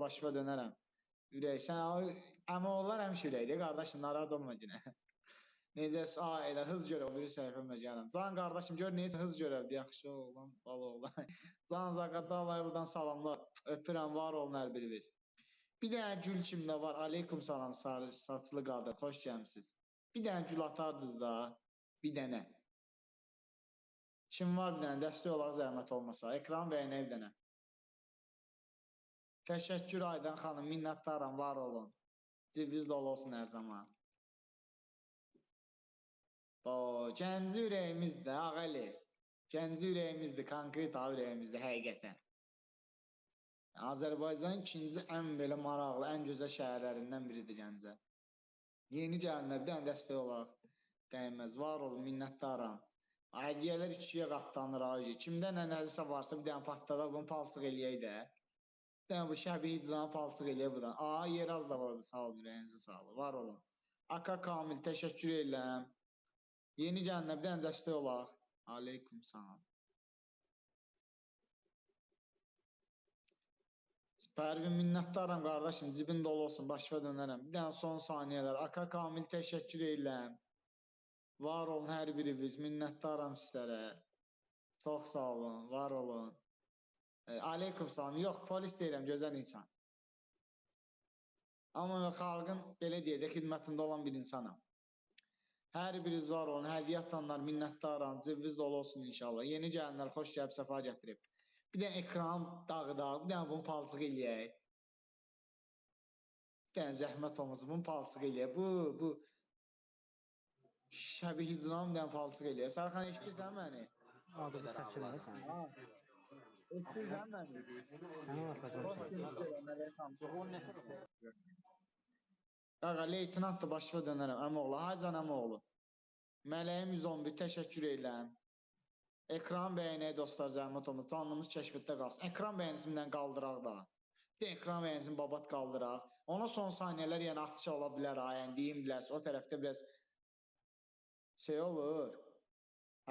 başıma dönərəm. Ürək, sən amma onlar həmişə ürəkdir, qardaşım, narahat olma yenə. Necə, a, elə hız görə o biri səhifəmə gələm. Can qardaşım, gör necə hız görədi, yaxşı oğlan, bala oğlan. Can Zaqatdalovaya buradan salamlar. Öpürəm, var olun hər biriniz. Bir dənə gül kimdə var? Aleykum salam sarı saçlı qadın, xoş gəlmisiniz. Bir dənə gül atardınız da, bir dənə. Kim var bir dənə, dəstək olaq zəhmət olmasa. Ekran bəyənə bir dənə. Təşəkkür Aydan xanım, minnətdaram, var olun. Dolu olsun hər zaman. O, Gənci ürəyimizdir, ağəli. Gənci ürəyimizdir, konkret ha ürəyimizdir, həqiqətən. Azərbaycanın ikinci ən belə maraqlı, ən gözəl şəhərlərindən biridir Gəncə. Yeni gəlinlər bir dənə dəstək olaq. Dəyməz, var olun, minnətdaram. Hədiyyələr ikiyə qatlanır abi. Kimdə nə nəsə varsa bir dənə partladaq, bunu palçıq eləyək də. Bir dənə bu şəbi icranı palçıq eləyək buradan. Aa, yer az da var orada, sağ olun, ürəyinizə sağlıq, var olun. Aka Kamil, təşəkkür edirəm. Yeni dənə dəstək olaq. Aleykum salam. Pərvin minnətdaram qardaşım, cibin dolu olsun, başıma dönərəm. Bir dənə son saniyələr. Aka Kamil təşəkkür edirəm. Var olun hər biriniz, minnətdaram sizlərə. Çox sağ olun, var olun. Aleykum salam. Yox, polis deyirəm, gözəl insan. Amma xalqın belə deyək də xidmətində olan bir insanam. Hər biriniz var olun, hədiyyə atanlar minnətdaram, cibiniz dolu olsun inşallah. Yeni gəlinlər xoş gəlib, səfa gətirib. Bir dənə ekran dağıdaq, bir dənə bunu palçıq eləyək. Bir dənə zəhmət olmasın, bunu palçıq eləyək. Bu, bu Şəbi hicran bir dənə palçıq eləyək. Sərxan eşidirsən məni? Abi bu çəkilməli sən. Ha. Eşidirsən məni? Sənin atacağım Xoş sən. gəlibsən, Mələkəm. Qaqa, leytinant da başıma dönərəm, əmoğlu. Hacan əmoğlu. Mələyim 111, təşəkkür edirəm. Ekran bəyənək dostlar, zəhmət olmaz. Canlımız kəşfətdə qalsın. Ekran bəyənisindən qaldıraq da. Də ekran bəyənisini babat qaldıraq. Ona son saniyələr yəni atış ola bilər, ha, yəni deyim biləs. O tərəfdə biraz şey olur.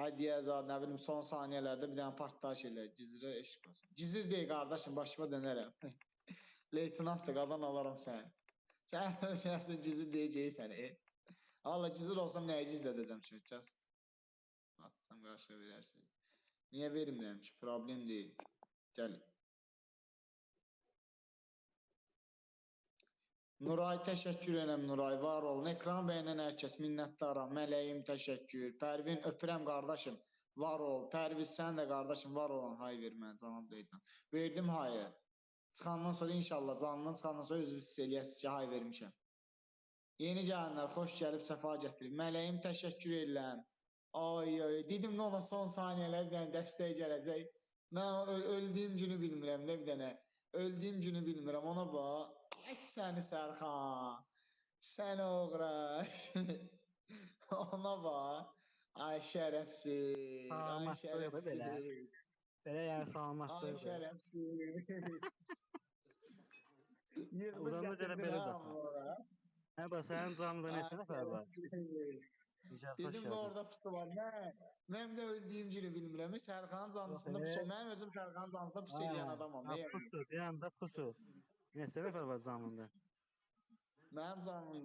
Hədiyyə zad, nə bilim, son saniyələrdə bir dənə partlayış elə. Gizrə eşq olsun. Gizir deyil qardaşım, başıma dönərəm. Leytinant da qadan alaram səni. Sən özünəsin gizir deyəcəksən. E. Allah gizir olsam nəyə gizlədəcəm? Just atsam qarşıya verərsin. Niyə vermirəm ki? Problem deyil. Gəlin. Nuray təşəkkür edirəm Nuray, var olun. Ekran bəyənən hər kəs minnətdaram. Mələyim təşəkkür. Pərvin öpürəm qardaşım. Var ol. Pərviz sən də qardaşım var olan hay ver mən cavab deyirəm. Verdim hayı. Çıxandan sonra inşallah canından çıxandan sonra özünüz hiss eləyəsiniz ki, hay vermişəm. Yeni gələnlər xoş gəlib səfa gətirib. Mələyim təşəkkür edirəm. Ay ay dedim nə ona son saniyələr bir dənə dəstək gələcək. Mən öldüyüm günü bilmirəm nə bir dənə. Öldüyüm günü bilmirəm ona bax. Ay səni Sərxan. Sən oğraş. ona bax. Ay şərəfsiz. Ay da belə. şərəfsiz. Belə yəni salamat Ay şərəfsiz. Uzandı görə belə ora. Hə bax sənin canında neçə nəfər var? şərəfsiz. Dedim də orada pusu var. Mən, mən də öldüyüm günü bilmirəm. Sərxanın canlısında pusu. Mən özüm Sərxanın canlısında pusu eləyən adamam. Ha, Neyəm? Pusu, anda pusu. Neçə nəfər var canında? Mənim canımda